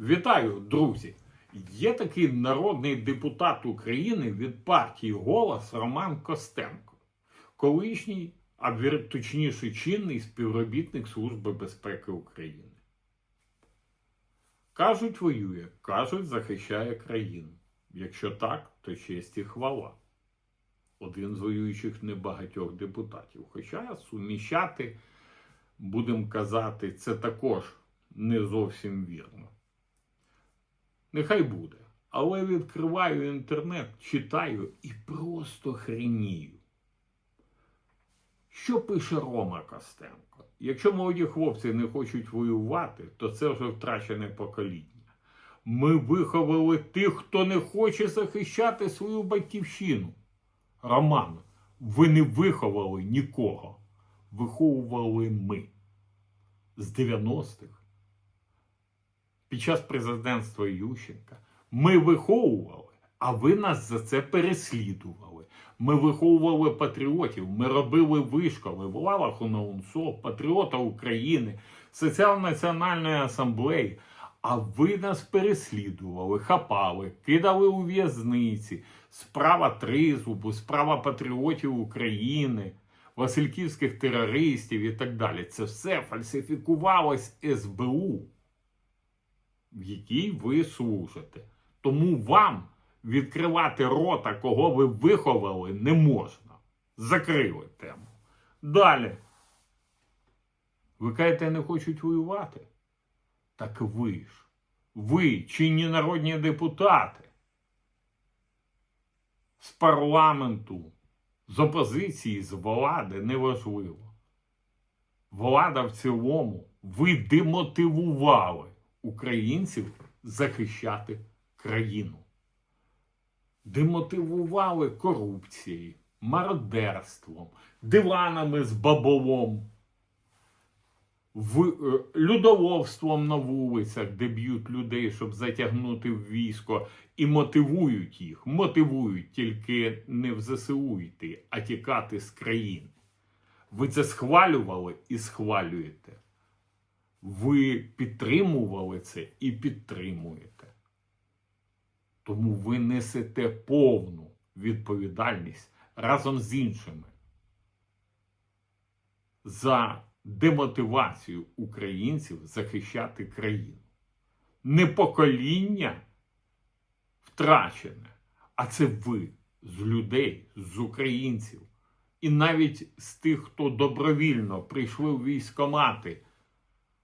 Вітаю, друзі! Є такий народний депутат України від партії Голос Роман Костенко, колишній, а точніше чинний співробітник Служби безпеки України. Кажуть, воює, кажуть, захищає країну. Якщо так, то честь і хвала. Один з воюючих небагатьох депутатів. Хоча суміщати, будемо казати, це також не зовсім вірно. Нехай буде. Але відкриваю інтернет, читаю і просто хренію. Що пише Рома Костенко? Якщо молоді хлопці не хочуть воювати, то це вже втрачене покоління. Ми виховали тих, хто не хоче захищати свою батьківщину. Роман, ви не виховали нікого. Виховували ми з 90-х під час президентства Ющенка. Ми виховували, а ви нас за це переслідували. Ми виховували патріотів, ми робили вишколи в лавах УНСО, Патріота України, Соціал-Національної асамблеї. А ви нас переслідували, хапали, кидали у в'язниці, справа тризубу, справа патріотів України, Васильківських терористів і так далі. Це все фальсифікувалось СБУ якій ви служите. Тому вам відкривати рота, кого ви виховали, не можна. Закрили тему. Далі. Ви кажете, не хочуть воювати? Так ви ж. Ви, чинні народні депутати з парламенту, з опозиції, з влади, неважливо. Влада в цілому, ви демотивували українців захищати країну. Демотивували корупцією, мародерством, диванами з баболом, в, е, людоловством на вулицях, де б'ють людей, щоб затягнути в військо, і мотивують їх. Мотивують тільки не в ЗСУ йти, а тікати з країни. Ви це схвалювали і схвалюєте. Ви підтримували це і підтримуєте. Тому ви несете повну відповідальність разом з іншими за демотивацію українців захищати країну. Не покоління втрачене, а це ви з людей, з українців. І навіть з тих, хто добровільно прийшли в військомати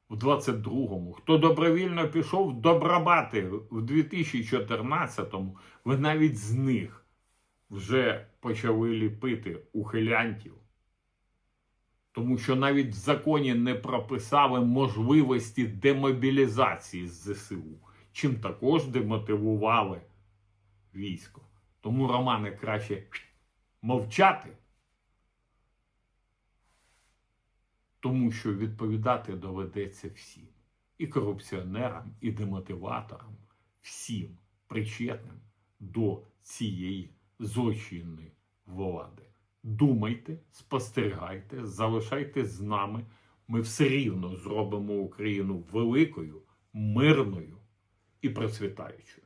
в 22-му, хто добровільно пішов в добробати в 2014-му, ви навіть з них вже почали ліпити ухилянтів. Тому що навіть в законі не прописали можливості демобілізації з ЗСУ, чим також демотивували військо. Тому, Романе, краще мовчати. Тому що відповідати доведеться всім. І корупціонерам, і демотиваторам, всім причетним до цієї злочинної влади. Думайте, спостерігайте, залишайтесь з нами. Ми все рівно зробимо Україну великою, мирною і процвітаючою.